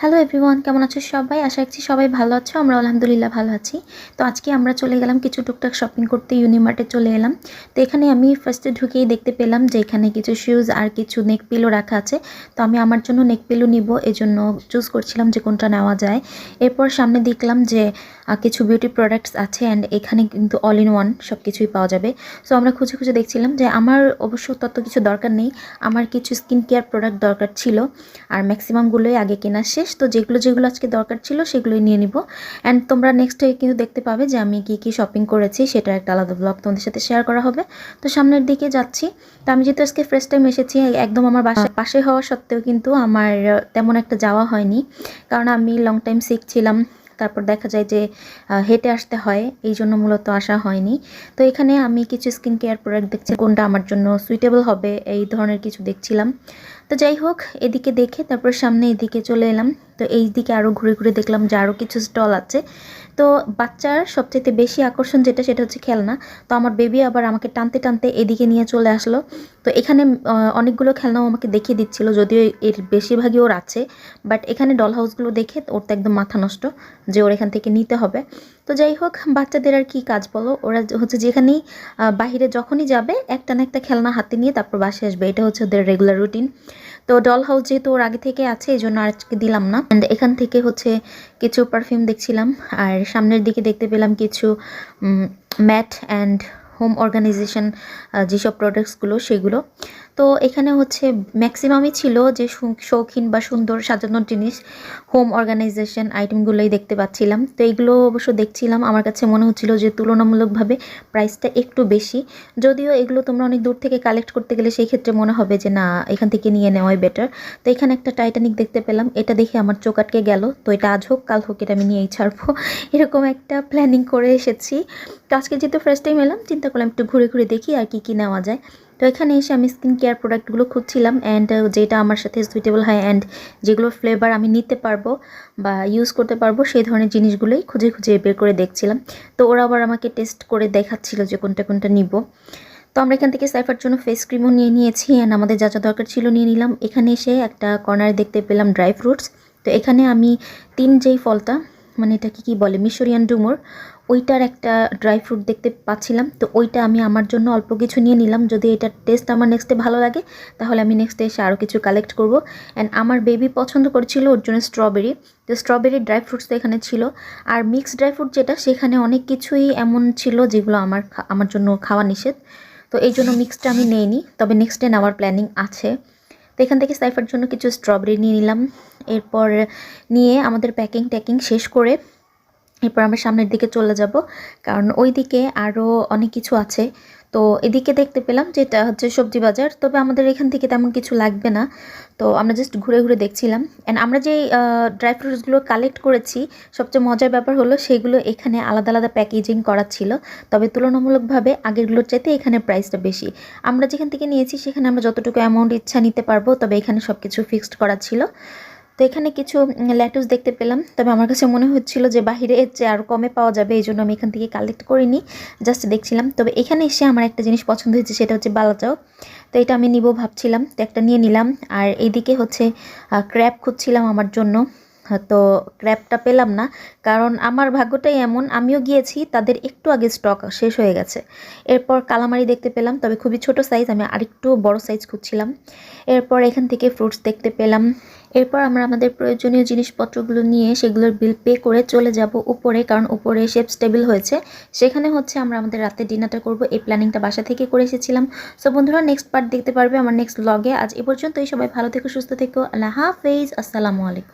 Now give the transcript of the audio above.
Hello everyone কেমন আছো সবাই? আশা করছি সবাই ভালো আছো আমরা আলহামদুলিল্লাহ ভালো আছি। তো আজকে আমরা চলে গেলাম কিছু টুকটাক শপিং করতে ইউনিমার্টে চলে এলাম। তো এখানে আমি ফার্স্টে ঢুকেই দেখতে পেলাম যে এখানে কিছু শুজ আর কিছু নেক পিলো রাখা আছে। তো আমি আমার জন্য নেক পিলো নিব, এজন্য চুজ করছিলাম যে কোনটা নেওয়া যায়। এরপর সামনে দেখলাম যে কিছু বিউটি প্রোডাক্টস আছে অ্যান্ড এখানে কিন্তু অল ইন ওয়ান সব কিছুই পাওয়া যাবে। সো আমরা খুঁজে খুঁজে দেখছিলাম যে আমার অবশ্য তত কিছু দরকার নেই। আমার কিছু স্কিন কেয়ার প্রোডাক্ট দরকার ছিল। আর ম্যাক্সিমামগুলোই আগে কেনা শেষ। তো যেগুলো যেগুলো আজকে দরকার ছিল সেগুলোই নিয়ে নিব। অ্যান্ড তোমরা নেক্সট কিন্তু দেখতে পাবে যে আমি কি কি শপিং করেছি সেটা একটা আলাদা ব্লগ তোমাদের সাথে শেয়ার করা হবে। তো সামনের দিকে যাচ্ছি। তো আমি যেহেতু আজকে ফার্স্ট টাইম এসেছি একদম আমার বাসা পাশে হওয়া সত্ত্বেও কিন্তু আমার তেমন একটা যাওয়া হয়নি। কারণ আমি লং টাইম শিখছিলাম তারপর দেখা যায় যে হেঁটে আসতে হয় এই জন্য মূলত আসা হয়নি। তো এখানে আমি কিছু স্কিন কেয়ার প্রোডাক্ট দেখছি কোনটা আমার জন্য সুইটেবল হবে এই ধরনের কিছু দেখছিলাম। তো যাই হোক এদিকে দেখে তারপর সামনে এদিকে চলে এলাম। তো এই দিকে আরও ঘুরে ঘুরে দেখলাম যে আরও কিছু স্টল আছে। তো বাচ্চার সবচেয়ে বেশি আকর্ষণ যেটা, সেটা হচ্ছে খেলনা। তো আমার বেবি আবার আমাকে টানতে টানতে এদিকে নিয়ে চলে আসলো। তো এখানে অনেকগুলো খেলনাও আমাকে দেখিয়ে দিচ্ছিল, যদিও এর বেশিরভাগই ওর আছে। বাট এখানে ডল হাউসগুলো দেখে ওর তো একদম মাথা নষ্ট যে ওর এখান থেকে নিতে হবে। তো যাই হোক, বাচ্চাদের আর কি কাজ বলো? ওরা হচ্ছে যেখানেই বাহিরে যখনই যাবে, একটা না একটা খেলনা হাতে নিয়ে তারপর বাসে আসবে। এটা হচ্ছে ওদের রেগুলার রুটিন তো ডল হাউস যেহেতু ওর আগে থেকে আছে এই জন্য আজকে দিলাম না। অ্যান্ড এখান থেকে হচ্ছে কিছু পারফিউম দেখছিলাম, আর সামনের দিকে দেখতে পেলাম কিছু ম্যাট অ্যান্ড হোম অর্গানাইজেশন যেসব প্রোডাক্টসগুলো সেগুলো। তো এখানে হচ্ছে ম্যাক্সিমামই ছিল যে শৌখিন বা সুন্দর সাজানোর জিনিস হোম অর্গানাইজেশন আইটেমগুলোই দেখতে পাচ্ছিলাম। তো এইগুলো অবশ্য দেখছিলাম। আমার কাছে মনে হচ্ছিল যে তুলনামূলকভাবে প্রাইসটা একটু বেশি। যদিও এগুলো তোমরা অনেক দূর থেকে কালেক্ট করতে গেলে সেই ক্ষেত্রে মনে হবে যে, না, এখান থেকে নিয়ে নেওয়াই বেটার তো এখানে একটা টাইটানিক দেখতে পেলাম। এটা দেখে আমার চোখ আটকে গেল। তো এটা আজ হোক, কাল হোক, এটা আমি নিয়েই ছাড়বো। এরকম একটা প্ল্যানিং করে এসেছি। তো আজকে যেহেতু ফার্স্ট টাইম এলাম, চিন্তা করলাম একটু ঘুরে ঘুরে দেখি আর কি কি নেওয়া যায়। তো এখানে এসে আমি স্কিন কেয়ার প্রোডাক্টগুলো খুঁজছিলাম অ্যান্ড যেটা আমার সাথে সুইটেবল হয় অ্যান্ড যেগুলো ফ্লেভার আমি নিতে পারব বা ইউজ করতে পারব সেই ধরনের জিনিসগুলোই খুঁজে খুঁজে বের করে দেখছিলাম। তো ওরা আবার আমাকে টেস্ট করে দেখাচ্ছিল যে কোনটা কোনটা নিব। তো আমরা এখান থেকে সাইফার জন্য ফেস ক্রিমও নিয়ে নিয়েছি অ্যান্ড আমাদের যা যা দরকার ছিল নিয়ে নিলাম। এখানে এসে একটা কর্নারে দেখতে পেলাম ড্রাই ফ্রুটস তো এখানে আমি তিন যেই ফলটা মানে এটা কি কি বলে, মিশরিয়ান ডুমুর ওইটার একটা ড্রাই ফ্রুট দেখতে পাচ্ছিলাম। তো ওইটা আমি আমার জন্য অল্প কিছু নিয়ে নিলাম। যদি এটার টেস্ট আমার নেক্সটে ভালো লাগে, তাহলে আমি নেক্সটে এসে আরও কিছু কালেক্ট করব। অ্যান্ড আমার বেবি পছন্দ করেছিল ওর জন্য স্ট্রবেরি তো স্ট্রবেরি ড্রাই ফ্রুটস তো এখানে ছিল। আর মিক্স ড্রাই ফ্রুট যেটা, সেখানে অনেক কিছুই এমন ছিল যেগুলো আমার আমার জন্য খাওয়া নিষেধ। তো এই জন্য মিক্সটা আমি নেইনি। তবে নেক্সট ডে নেওয়ার প্ল্যানিং আছে। তো এখান থেকে সাইফার জন্য কিছু স্ট্রবেরি নিয়ে নিলাম। এরপর নিয়ে আমাদের প্যাকিং ট্যাকিং শেষ করে এরপর আমরা সামনের দিকে চলে যাব। কারণ ওই দিকে আরও অনেক কিছু আছে। তো এদিকে দেখতে পেলাম যে এটা হচ্ছে সবজি বাজার। তবে আমাদের এখান থেকে তেমন কিছু লাগবে না। তো আমরা জাস্ট ঘুরে ঘুরে দেখছিলাম। অ্যান্ড আমরা যে ড্রাই ফ্রুটসগুলো কালেক্ট করেছি, সবচেয়ে মজার ব্যাপার হলো সেগুলো এখানে আলাদা আলাদা প্যাকেজিং করা ছিল। তবে তুলনামূলকভাবে আগেরগুলোর চাইতে এখানে প্রাইসটা বেশি। আমরা যেখান থেকে নিয়েছি সেখানে আমরা যতটুকু অ্যামাউন্ট ইচ্ছা নিতে পারব, তবে এখানে সব কিছু ফিক্সড করা ছিল। তো এখানে কিছু ল্যাটুস দেখতে পেলাম। তবে আমার কাছে মনে হচ্ছিল যে বাহিরে এর চেয়ে আরও কমে পাওয়া যাবে, এই জন্য আমি এখান থেকে কালেক্ট করিনি জাস্ট দেখছিলাম। তবে এখানে এসে আমার একটা জিনিস পছন্দ হয়েছে, সেটা হচ্ছে বালাচাও তো এটা আমি নিব ভাবছিলাম, তো একটা নিয়ে নিলাম। আর এইদিকে হচ্ছে ক্র্যাপ খুঁজছিলাম আমার জন্য। তো ক্র্যাপটা পেলাম না, কারণ আমার ভাগ্যটাই এমন, আমিও গিয়েছি, তাদের একটু আগে স্টক শেষ হয়ে গেছে। এরপর কালামারি দেখতে পেলাম, তবে খুবই ছোট সাইজ আমি আরেকটু বড় সাইজ খুঁজছিলাম। এরপর এখান থেকে ফ্রুটস দেখতে পেলাম। এরপর আমরা আমাদের প্রয়োজনীয় জিনিসপত্রগুলো নিয়ে সেগুলোর বিল পে করে চলে যাব উপরে, কারণ উপরে শেপ টেবিল হয়েছে। সেখানে হচ্ছে আমরা আমাদের রাতে ডিনারটা করব, এই প্ল্যানিংটা বাসা থেকে করে এসেছিলাম। সো বন্ধুরা নেক্সট পার্ট দেখতে পারবে আমার নেক্সট ব্লগে আজ এ পর্যন্তই, সবাই ভালো থেকো, সুস্থ থেকো। আল্লাহ হাফেজ, আসসালামু আলাইকুম।